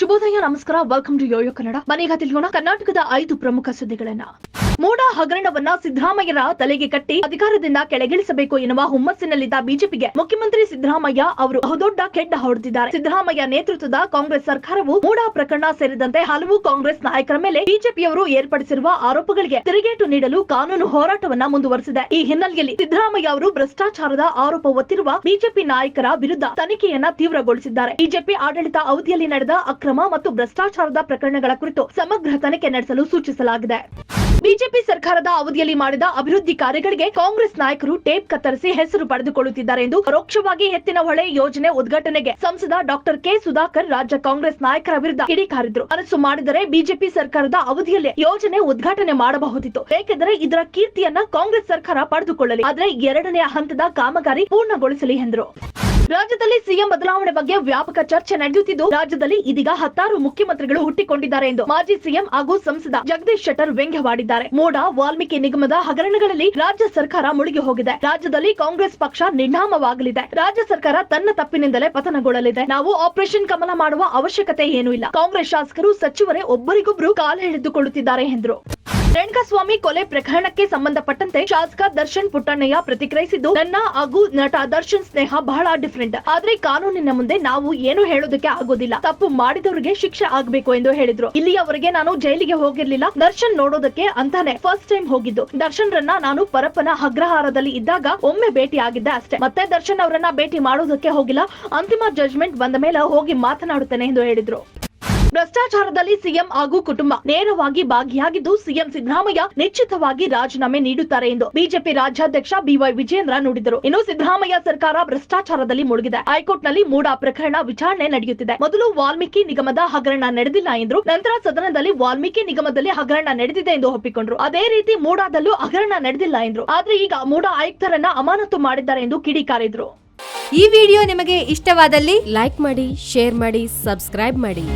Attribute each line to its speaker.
Speaker 1: ಶುಭೋದಯ ನಮಸ್ಕಾರ. Welcome to Yoyo Kannada ಮನೆಗ ತಿಳಿಯೋಣ ಕರ್ನಾಟಕದ ಐದು ಪ್ರಮುಖ ಸುದ್ದಿಗಳನ್ನ. ಮೋಡ ಹಗರಣವನ್ನ ಸಿದ್ದರಾಮಯ್ಯರ ತಲೆಗೆ ಕಟ್ಟಿ ಅಧಿಕಾರದಿಂದ ಕೆಳಗಿಳಿಸಬೇಕು ಎನ್ನುವ ಹುಮ್ಮಸ್ಸಿನಲ್ಲಿದ್ದ ಬಿಜೆಪಿಗೆ ಮುಖ್ಯಮಂತ್ರಿ ಸಿದ್ದರಾಮಯ್ಯ ಅವರು ಬಹುದೊಡ್ಡ ಕೆಡ್ಡ ಹೊಡೆದಿದ್ದಾರೆ. ಸಿದ್ದರಾಮಯ್ಯ ನೇತೃತ್ವದ ಕಾಂಗ್ರೆಸ್ ಸರ್ಕಾರವು ಮೋಡ ಪ್ರಕರಣ ಸೇರಿದಂತೆ ಹಲವು ಕಾಂಗ್ರೆಸ್ ನಾಯಕರ ಮೇಲೆ ಬಿಜೆಪಿಯವರು ಏರ್ಪಡಿಸಿರುವ ಆರೋಪಗಳಿಗೆ ತಿರುಗೇಟು ನೀಡಲು ಕಾನೂನು ಹೋರಾಟವನ್ನ ಮುಂದುವರೆಸಿದೆ. ಈ ಹಿನ್ನೆಲೆಯಲ್ಲಿ ಸಿದ್ದರಾಮಯ್ಯ ಅವರು ಭ್ರಷ್ಟಾಚಾರದ ಆರೋಪ ಹೊತ್ತಿರುವ ಬಿಜೆಪಿ ನಾಯಕರ ವಿರುದ್ಧ ತನಿಖೆಯನ್ನ ತೀವ್ರಗೊಳಿಸಿದ್ದಾರೆ. ಬಿಜೆಪಿ ಆಡಳಿತ ಅವಧಿಯಲ್ಲಿ ನಡೆದ ಅಕ್ರಮ ಮತ್ತು ಭ್ರಷ್ಟಾಚಾರದ ಪ್ರಕರಣಗಳ ಕುರಿತು ಸಮಗ್ರ ತನಿಖೆ ನಡೆಸಲು ಸೂಚಿಸಲಾಗಿದೆ. ಬಿಜೆಪಿ ಸರ್ಕಾರದ ಅವಧಿಯಲ್ಲಿ ಮಾಡಿದ ಅಭಿವೃದ್ಧಿ ಕಾರ್ಯಗಳಿಗೆ ಕಾಂಗ್ರೆಸ್ ನಾಯಕರು ಟೇಪ್ ಕತ್ತರಿಸಿ ಹೆಸರು ಪಡೆದುಕೊಳ್ಳುತ್ತಿದ್ದಾರೆ ಎಂದು ಪರೋಕ್ಷವಾಗಿ ಎತ್ತಿನ ಹೊಳೆ ಯೋಜನೆ ಉದ್ಘಾಟನೆಗೆ ಸಂಸದ ಡಾಕ್ಟರ್ ಕೆ ಸುಧಾಕರ್ ರಾಜ್ಯ ಕಾಂಗ್ರೆಸ್ ನಾಯಕರ ವಿರುದ್ಧ ಕಿಡಿಕಾರಿದ್ರು. ಮನಸ್ಸು ಮಾಡಿದರೆ ಬಿಜೆಪಿ ಸರ್ಕಾರದ ಅವಧಿಯಲ್ಲೇ ಯೋಜನೆ ಉದ್ಘಾಟನೆ ಮಾಡಬಹುದಿತ್ತು. ಏಕೆಂದರೆ ಇದರ ಕೀರ್ತಿಯನ್ನ ಕಾಂಗ್ರೆಸ್ ಸರ್ಕಾರ ಪಡೆದುಕೊಳ್ಳಲಿ. ಆದರೆ ಎರಡನೇ ಹಂತದ ಕಾಮಗಾರಿ ಪೂರ್ಣಗೊಳಿಸಲಿ ಎಂದರು. ರಾಜ್ಯದಲ್ಲಿ ಸಿಎಂ ಬದಲಾವಣೆ ಬಗ್ಗೆ ವ್ಯಾಪಕ ಚರ್ಚೆ ನಡೆಯುತ್ತಿದ್ದು, ರಾಜ್ಯದಲ್ಲಿ ಇದೀಗ ಹತ್ತಾರು ಮುಖ್ಯಮಂತ್ರಿಗಳು ಹುಟ್ಟಿಕೊಂಡಿದ್ದಾರೆ ಎಂದು ಮಾಜಿ ಸಿಎಂ ಹಾಗೂ ಸಂಸದ ಜಗದೀಶ್ ಶೆಟ್ಟರ್ ವ್ಯಂಗ್ಯವಾಡಿದ್ದಾರೆ. ಮೋಡ, ವಾಲ್ಮೀಕಿ ನಿಗಮದ ಹಗರಣಗಳಲ್ಲಿ ರಾಜ್ಯ ಸರ್ಕಾರ ಮುಳುಗಿ ಹೋಗಿದೆ. ರಾಜ್ಯದಲ್ಲಿ ಕಾಂಗ್ರೆಸ್ ಪಕ್ಷ ನಿರ್ನಾಮವಾಗಲಿದೆ. ರಾಜ್ಯ ಸರ್ಕಾರ ತನ್ನ ತಪ್ಪಿನಿಂದಲೇ ಪತನಗೊಳ್ಳಲಿದೆ. ನಾವು ಆಪರೇಷನ್ ಕಮಲ ಮಾಡುವ ಅವಶ್ಯಕತೆ ಏನೂ ಇಲ್ಲ. ಕಾಂಗ್ರೆಸ್ ಶಾಸಕರು ಸಚಿವರೇ ಒಬ್ಬರಿಗೊಬ್ಬರು ಕಾಲ ಎಳೆದುಕೊಳ್ಳುತ್ತಿದ್ದಾರೆ ಎಂದರು. ರೇಣುಕಾಸ್ವಾಮಿ ಕೊಲೆ ಪ್ರಕರಣಕ್ಕೆ ಸಂಬಂಧಪಟ್ಟಂತೆ ಶಾಸಕ ದರ್ಶನ್ ಪುಟ್ಟಣ್ಣಯ್ಯ ಪ್ರತಿಕ್ರಿಯಿಸಿದ್ದು, ನನ್ನ ಹಾಗೂ ನಟ ದರ್ಶನ್ ಸ್ನೇಹ ಬಹಳ ಡಿಫರೆಂಟ್ ಆದ್ರೆ ಕಾನೂನಿನ ಮುಂದೆ ನಾವು ಏನು ಹೇಳೋದಕ್ಕೆ ಆಗೋದಿಲ್ಲ. ತಪ್ಪು ಮಾಡಿದವರಿಗೆ ಶಿಕ್ಷೆ ಆಗ್ಬೇಕು ಎಂದು ಹೇಳಿದ್ರು. ಇಲ್ಲಿಯವರೆಗೆ ನಾನು ಜೈಲಿಗೆ ಹೋಗಿರ್ಲಿಲ್ಲ. ದರ್ಶನ್ ನೋಡೋದಕ್ಕೆ ಅಂತಾನೆ ಫಸ್ಟ್ ಟೈಮ್ ಹೋಗಿದ್ದು. ದರ್ಶನ್ ರನ್ನ ನಾನು ಪರಪ್ಪನ ಅಗ್ರಹಾರದಲ್ಲಿ ಇದ್ದಾಗ ಒಮ್ಮೆ ಭೇಟಿ ಆಗಿದ್ದೆ ಅಷ್ಟೇ. ಮತ್ತೆ ದರ್ಶನ್ ಅವರನ್ನ ಭೇಟಿ ಮಾಡೋದಕ್ಕೆ ಹೋಗಿಲ್ಲ. ಅಂತಿಮ ಜಜ್ಮೆಂಟ್ ಬಂದ ಮೇಲೆ ಹೋಗಿ ಮಾತನಾಡುತ್ತೇನೆ ಎಂದು ಹೇಳಿದ್ರು. ಭ್ರಷ್ಟಾಚಾರದಲ್ಲಿ ಸಿಎಂ ಹಾಗೂ ಕುಟುಂಬ ನೇರವಾಗಿ ಭಾಗಿಯಾಗಿದ್ದು ಸಿಎಂ ಸಿದ್ದರಾಮಯ್ಯ ನಿಶ್ಚಿತವಾಗಿ ರಾಜೀನಾಮೆ ನೀಡುತ್ತಾರೆ ಎಂದು ಬಿಜೆಪಿ ರಾಜ್ಯಾಧ್ಯಕ್ಷ ಬಿವೈ ವಿಜೇಂದ್ರ ನುಡಿದರು. ಇನ್ನು ಸಿದ್ದರಾಮಯ್ಯ ಸರ್ಕಾರ ಭ್ರಷ್ಟಾಚಾರದಲ್ಲಿ ಮುಳುಗಿದೆ. ಹೈಕೋರ್ಟ್ನಲ್ಲಿ ಮೂಡ ಪ್ರಕರಣ ವಿಚಾರಣೆ ನಡೆಯುತ್ತಿದೆ. ಮೊದಲು ವಾಲ್ಮೀಕಿ ನಿಗಮದ ಹಗರಣ ನಡೆದಿಲ್ಲ ಎಂದರು. ನಂತರ ಸದನದಲ್ಲಿ ವಾಲ್ಮೀಕಿ ನಿಗಮದಲ್ಲಿ ಹಗರಣ ನಡೆದಿದೆ ಎಂದು ಒಪ್ಪಿಕೊಂಡರು. ಅದೇ ರೀತಿ ಮೂಡಾದಲ್ಲೂ ಹಗರಣ ನಡೆದಿಲ್ಲ ಎಂದರು. ಆದರೆ ಈಗ ಮೂಡ ಆಯುಕ್ತರನ್ನ ಅಮಾನತು ಮಾಡಿದ್ದಾರೆ ಎಂದು ಕಿಡಿಕಾರಿದ್ರು.
Speaker 2: ಈ ವಿಡಿಯೋ ನಿಮಗೆ ಇಷ್ಟವಾದಲ್ಲಿ ಲೈಕ್ ಮಾಡಿ, ಶೇರ್ ಮಾಡಿ, ಸಬ್ಸ್ಕ್ರೈಬ್ ಮಾಡಿ.